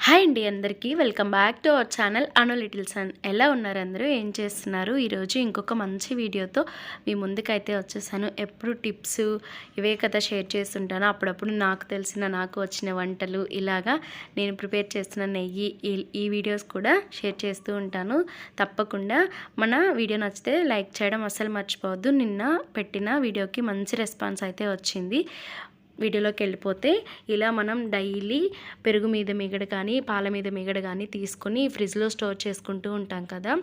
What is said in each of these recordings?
Hi అండి అందరికీ. Welcome back to our channel Anu little sun. ఎలా ఉన్నారు అందరూ? ఏం చేస్తున్నారు? ఈరోజు ఇంకొక మంచి వీడియోతో మీ ముందుకైతే వచ్చేసాను. ఎప్పుడు టిప్స్ ఇవే కదా షేర్ చేస్తుంటాను. అప్పుడప్పుడు నాకు తెలిసిన నాకు వచ్చిన వంటలు ఇలాగా నేను ప్రిపేర్ చేస్తున్న నెయ్యి ఈ- ఈ వీడియోస్ కూడా షేర్ చేస్తూ ఉంటాను. తప్పకుండా మన వీడియో నచ్చితే లైక్ చేయడం అస్సలు మర్చిపోవద్దు. నిన్న పెట్టిన వీడియోకి మంచి రెస్పాన్స్ అయితే వచ్చింది. వీడియోలోకి వెళ్ళిపోతే ఇలా మనం డైలీ పెరుగు మీద మిగడ కానీ పాల మీద మిగడ కానీ తీసుకొని ఫ్రిడ్జ్లో స్టోర్ చేసుకుంటూ ఉంటాం కదా.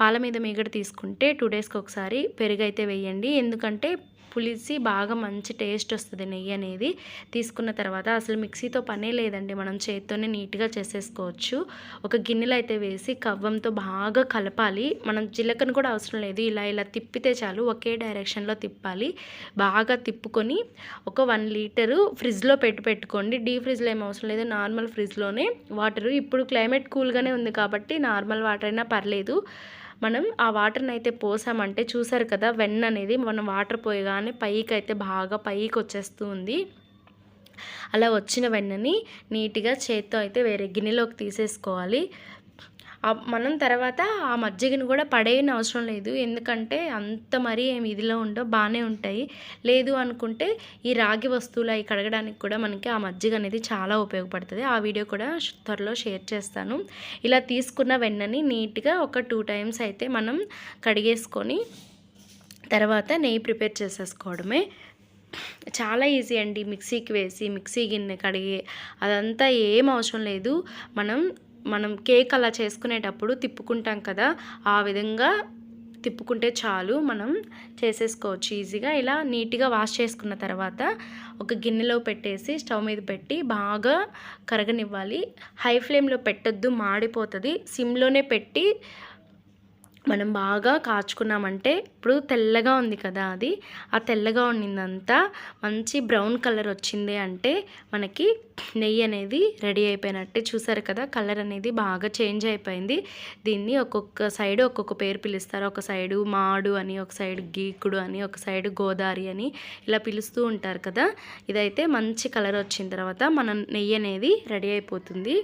పాల మీద మిగడ తీసుకుంటే టూ డేస్కి ఒకసారి పెరుగు అయితే వేయండి. ఎందుకంటే పులిసి బాగా మంచి టేస్ట్ వస్తుంది నెయ్యి అనేది. తీసుకున్న తర్వాత అసలు మిక్సీతో పనే లేదండి. మనం చేతితోనే నీట్గా చేసేసుకోవచ్చు. ఒక గిన్నెలో అయితే వేసి కవ్వంతో బాగా కలపాలి. మనం జీలకర్ర కూడా అవసరం లేదు. ఇలా ఇలా తిప్పితే చాలు. ఒకే డైరెక్షన్లో తిప్పాలి. బాగా తిప్పుకొని ఒక వన్ లీటరు ఫ్రిడ్జ్లో పెట్టి పెట్టుకోండి. డీ ఫ్రిడ్జ్లో ఏం అవసరం లేదు. నార్మల్ ఫ్రిడ్జ్లోనే వాటరు. ఇప్పుడు క్లైమేట్ కూల్గానే ఉంది కాబట్టి నార్మల్ వాటర్ అయినా పర్లేదు. మనం ఆ వాటర్ని అయితే పోసామంటే చూసారు కదా వెన్న అనేది మనం వాటర్ పోయగానే పైకి అయితే బాగా పైకి వచ్చేస్తూ ఉంది అలా వచ్చిన వెన్నని నీట్గా చేత్తో అయితే వేరే గిన్నెలోకి తీసేసుకోవాలి. మనం తర్వాత ఆ మజ్జిగను కూడా పడేయని అవసరం లేదు. ఎందుకంటే అంత మరీ ఏమి ఇదిలో ఉండో బాగానే ఉంటాయి. లేదు అనుకుంటే ఈ రాగి వస్తువులు అవి కడగడానికి కూడా మనకి ఆ మజ్జిగ అనేది చాలా ఉపయోగపడుతుంది. ఆ వీడియో కూడా త్వరలో షేర్ చేస్తాను. ఇలా తీసుకున్న వెన్నని నీట్గా ఒక టూ టైమ్స్ అయితే మనం కడిగేసుకొని తర్వాత నెయ్యి ప్రిపేర్ చేసేసుకోవడమే. చాలా ఈజీ అండి. మిక్సీకి వేసి మిక్సీ గిన్నె కడిగి అదంతా ఏం అవసరం లేదు. మనం మనం కేక్ అలా చేసుకునేటప్పుడు తిప్పుకుంటాం కదా ఆ విధంగా తిప్పుకుంటే చాలు. మనం చేసేసుకోవచ్చు ఈజీగా. ఇలా నీట్గా వాష్ చేసుకున్న తర్వాత ఒక గిన్నెలో పెట్టేసి స్టవ్ మీద పెట్టి బాగా కరగనివ్వాలి. హై ఫ్లేమ్లో పెట్టొద్దు మాడిపోతుంది. సిమ్లోనే పెట్టి మనం బాగా కాచుకున్నామంటే ఇప్పుడు తెల్లగా ఉంది కదా అది. ఆ తెల్లగా ఉండిందంతా మంచి బ్రౌన్ కలర్ వచ్చింది అంటే మనకి నెయ్యి అనేది రెడీ అయిపోయినట్టే చూసారు కదా కలర్ అనేది బాగా చేంజ్ అయిపోయింది. దీన్ని ఒక్కొక్క సైడ్ ఒక్కొక్క పేరు పిలుస్తారు. ఒక సైడు మాడు అని ఒక సైడ్ గీకుడు అని ఒక సైడ్ గోదావరి అని ఇలా పిలుస్తూ ఉంటారు కదా. ఇదైతే మంచి కలర్ వచ్చిన తర్వాత మన నెయ్యి అనేది రెడీ అయిపోతుంది.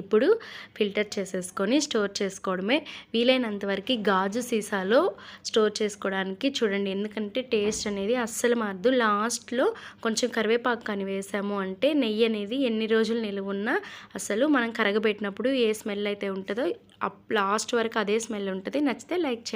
ఇప్పుడు ఫిల్టర్ చేసేసుకొని స్టోర్ చేసుకోవడమే. వీలైనంత వరకు గాజు సీసాలో స్టోర్ చేసుకోవడానికి చూడండి ఎందుకంటే టేస్ట్ అనేది అస్సలు మారదు. లాస్ట్లో కొంచెం కరివేపాకు కానీ వేసాము అంటే నెయ్యి అనేది ఎన్ని రోజులు నిలువ ఉన్నా అసలు మనం కరగబెట్టినప్పుడు ఏ స్మెల్ అయితే ఉంటుందో అప్ లాస్ట్ వరకు అదే స్మెల్ ఉంటుంది. నచ్చితే లైక్ చేయండి.